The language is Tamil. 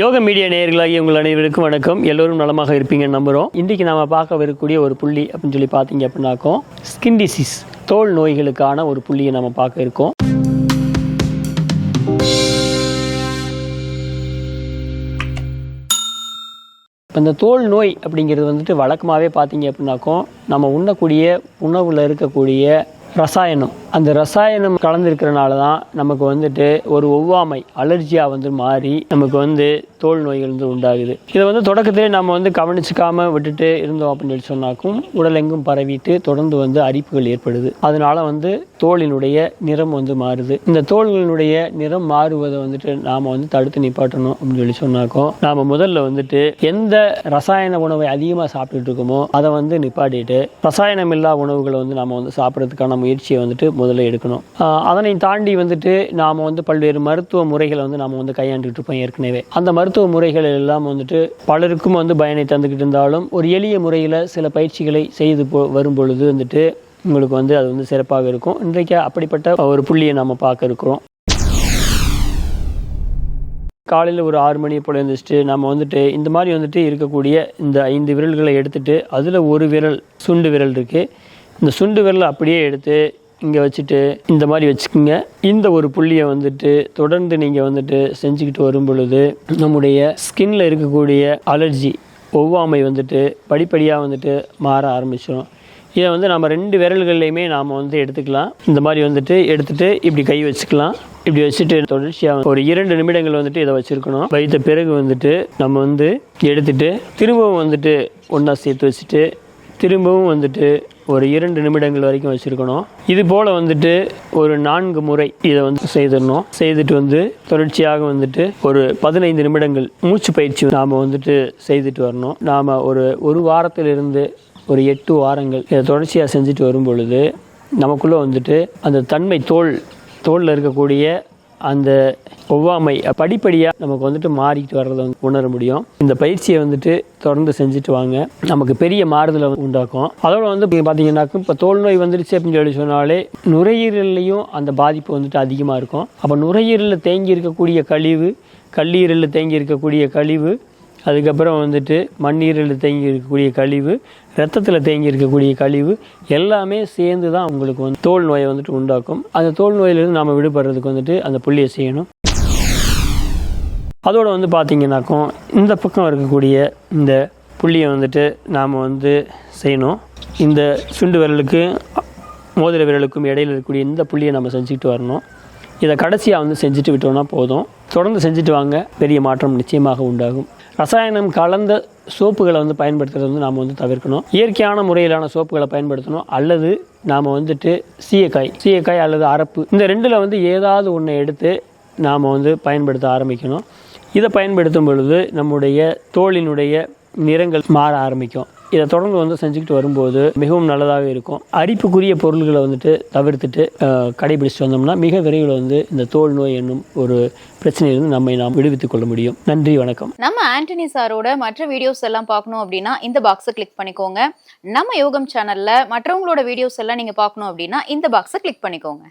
யோக மீடியா நேயர்களாகிய உங்கள் அனைவருக்கும் வணக்கம். எல்லோரும் நலமாக இருப்பீங்கன்னு நம்புகிறோம் இன்றைக்கு நாம் பார்க்க வரக்கூடிய ஒரு புள்ளி அப்படின்னு சொல்லி பார்த்தீங்க அப்படின்னாக்கோ ஸ்கின் டிசீஸ் தோல் நோய்களுக்கான ஒரு புள்ளியை நம்ம பார்க்க இருக்கோம். இப்போ இந்த தோல் நோய் அப்படிங்கிறது வந்துட்டு வழக்கமாகவே பார்த்தீங்க அப்படின்னாக்கோ நம்ம உண்ணக்கூடிய உணவில் இருக்கக்கூடிய ரசாயனம் அந்த ரசாயனம் கலந்துருக்கிறனால தான் நமக்கு வந்துட்டு ஒரு ஒவ்வாமை அலர்ஜியாக வந்து மாறி நமக்கு வந்து தோல் நோய்கள் வந்து உண்டாகுது. இதை வந்து தொடக்கத்திலே நம்ம வந்து கவனிச்சுக்காம விட்டுட்டு இருந்தோம் அப்படின்னு சொல்லி சொன்னாக்கும் உடல் எங்கும் பரவிட்டு தொடர்ந்து வந்து அரிப்புகள் ஏற்படுது. அதனால வந்து தோலினுடைய நிறம் வந்து மாறுது. இந்த தோல்களினுடைய நிறம் மாறுவதை வந்துட்டு நாம் வந்து தடுத்து நிப்பாட்டணும் அப்படின்னு சொல்லி சொன்னாக்கும் நாம் முதல்ல வந்துட்டு எந்த ரசாயன உணவை அதிகமாக சாப்பிட்டுட்டு இருக்கோமோ அதை வந்து நிப்பாட்டிட்டு ரசாயனம் இல்லா உணவுகளை வந்து நாம் வந்து சாப்பிட்றதுக்கான முயற்சியை வந்துட்டு முதல்ல எடுக்கணும். அதனை தாண்டி வந்துட்டு நாம் வந்து பல்வேறு மருத்துவ முறைகளை வந்து நாம் வந்து கையாண்டுட்டு இருப்போம் ஏற்கனவே. அந்த மருத்துவ முறைகள் எல்லாம் வந்துட்டு பலருக்கும் வந்து பயனை தந்துக்கிட்டு இருந்தாலும் ஒரு எளிய முறையில் சில பயிற்சிகளை செய்து போ வரும் பொழுது வந்துட்டு உங்களுக்கு வந்து அது வந்து சிறப்பாக இருக்கும். இன்றைக்கு அப்படிப்பட்ட ஒரு புள்ளியை நம்ம பார்க்க இருக்கிறோம். காலையில் ஒரு ஆறு மணி போல் எழுந்திரிச்சிட்டு நம்ம வந்துட்டு இந்த மாதிரி வந்துட்டு இருக்கக்கூடிய இந்த ஐந்து விரல்களை எடுத்துட்டு அதில் ஒரு விரல் சுண்டு விரல் இருக்குது இந்த சுண்டு விரலை அப்படியே எடுத்து இங்கே வச்சுட்டு இந்த மாதிரி வச்சுக்கோங்க. இந்த ஒரு புள்ளியை வந்துட்டு தொடர்ந்து நீங்கள் வந்துட்டு செஞ்சுக்கிட்டு வரும் பொழுது நம்முடைய ஸ்கின்ல இருக்கக்கூடிய அலர்ஜி ஒவ்வாமை வந்துட்டு படிப்படியாக வந்துட்டு மாற ஆரம்பிச்சிடும் இதை வந்து நம்ம ரெண்டு விரல்கள்லையுமே நாம் வந்து எடுத்துக்கலாம். இந்த மாதிரி வந்துட்டு எடுத்துட்டு இப்படி கை வச்சுக்கலாம். இப்படி வச்சுட்டு தொடர்ச்சியாக ஒரு இரண்டு நிமிடங்கள் வந்துட்டு இதை வச்சுருக்கணும். வைத்த பிறகு வந்துட்டு நம்ம வந்து எடுத்துட்டு திரும்பவும் வந்துட்டு ஒன்றா சேர்த்து வச்சுட்டு திரும்பவும் வந்துட்டு ஒரு இரண்டு நிமிடங்கள் வரைக்கும் வச்சுருக்கணும். இது போல் வந்துட்டு ஒரு நான்கு முறை இதை வந்து செய்திடணும். செய்துட்டு வந்து தொடர்ச்சியாக வந்துட்டு ஒரு பதினைந்து நிமிடங்கள் மூச்சு பயிற்சி நாம் வந்துட்டு செய்துட்டு வரணும். நாம் ஒரு ஒரு வாரத்திலிருந்து ஒரு எட்டு வாரங்கள் இதை தொடர்ச்சியாக செஞ்சுட்டு வரும் பொழுது நமக்குள்ளே வந்துட்டு அந்த தன்மை தோல் தோலில் இருக்கக்கூடிய அந்த ஒவ்வாமை படிப்படியாக நமக்கு வந்துட்டு மாறிக்கிட்டு வர்றதை வந்து உணர முடியும். இந்த பயிற்சியை வந்துட்டு தொடர்ந்து செஞ்சுட்டு வாங்க. நமக்கு பெரிய மாறுதலை வந்து உண்டாக்கும். அதோட வந்து இப்போ பார்த்தீங்கன்னாக்கும் இப்போ தோல் நோய் வந்துருச்சு அப்படின்னு சொல்லி சொன்னாலே நுரையீரல்லையும் அந்த பாதிப்பு வந்துட்டு அதிகமாக இருக்கும். அப்போ நுரையீரலில் தேங்கி இருக்கக்கூடிய கழிவு கல்லீரலில் தேங்கி இருக்கக்கூடிய கழிவு அதுக்கப்புறம் வந்துட்டு மண்ணீரில் தேங்கி இருக்கக்கூடிய கழிவு ரத்தத்தில் தேங்கி இருக்கக்கூடிய கழிவு எல்லாமே சேர்ந்து தான் உங்களுக்கு வந்து தோல் நோயை வந்துட்டு உண்டாக்கும். அந்த தோல் நோயிலிருந்து நாம் விடுபடுறதுக்கு வந்துட்டு அந்த புள்ளியை செய்யணும். அதோடு வந்து பார்த்தீங்கன்னாக்கும் இந்த பக்கம் இருக்கக்கூடிய இந்த புள்ளியை வந்துட்டு நாம் வந்து செய்யணும். இந்த சுண்டு விரலுக்கு மோதிர விரலுக்கும் இடையில இருக்கக்கூடிய இந்த புள்ளியை நம்ம செஞ்சுக்கிட்டு வரணும். இதை கடைசியாக வந்து செஞ்சுட்டு விட்டோம்னா போதும். தொடர்ந்து செஞ்சுட்டு வாங்க பெரிய மாற்றம் நிச்சயமாக உண்டாகும். ரசாயனம் கலந்த சோப்புகளை வந்து பயன்படுத்துறது வந்து நாம் வந்து தவிர்க்கணும். இயற்கையான முறையிலான சோப்புகளை பயன்படுத்தணும். அல்லது நாம் வந்துட்டு சீயக்காய் சீயக்காய் அல்லது அரப்பு இந்த ரெண்டில் வந்து ஏதாவது ஒன்றை எடுத்து நாம் வந்து பயன்படுத்த ஆரம்பிக்கணும். இதை பயன்படுத்தும் பொழுது நம்முடைய தோளினுடைய நிறங்கள் மாற ஆரம்பிக்கும். இதை தொடர்ந்து வந்து செஞ்சுக்கிட்டு வரும்போது மிகவும் நல்லதாக இருக்கும். அரிப்புக்குரிய பொருள்களை வந்துட்டு தவிர்த்துட்டு கடைபிடிச்சு வந்தோம்னா மிக விரைவில் வந்து இந்த தோல் நோய் என்னும் ஒரு பிரச்சனையிலிருந்து நம்மை நாம் விடுவித்துக் கொள்ள முடியும். நன்றி வணக்கம். நம்ம ஆண்டனி சாரோட மற்ற வீடியோஸ் எல்லாம் பார்க்கணும் அப்படின்னா இந்த பாக்ஸை கிளிக் பண்ணிக்கோங்க. நம்ம யோகம் சேனல்ல மற்றவங்களோட வீடியோஸ் எல்லாம் நீங்க பார்க்கணும் அப்படின்னா இந்த பாக்ஸை கிளிக் பண்ணிக்கோங்க.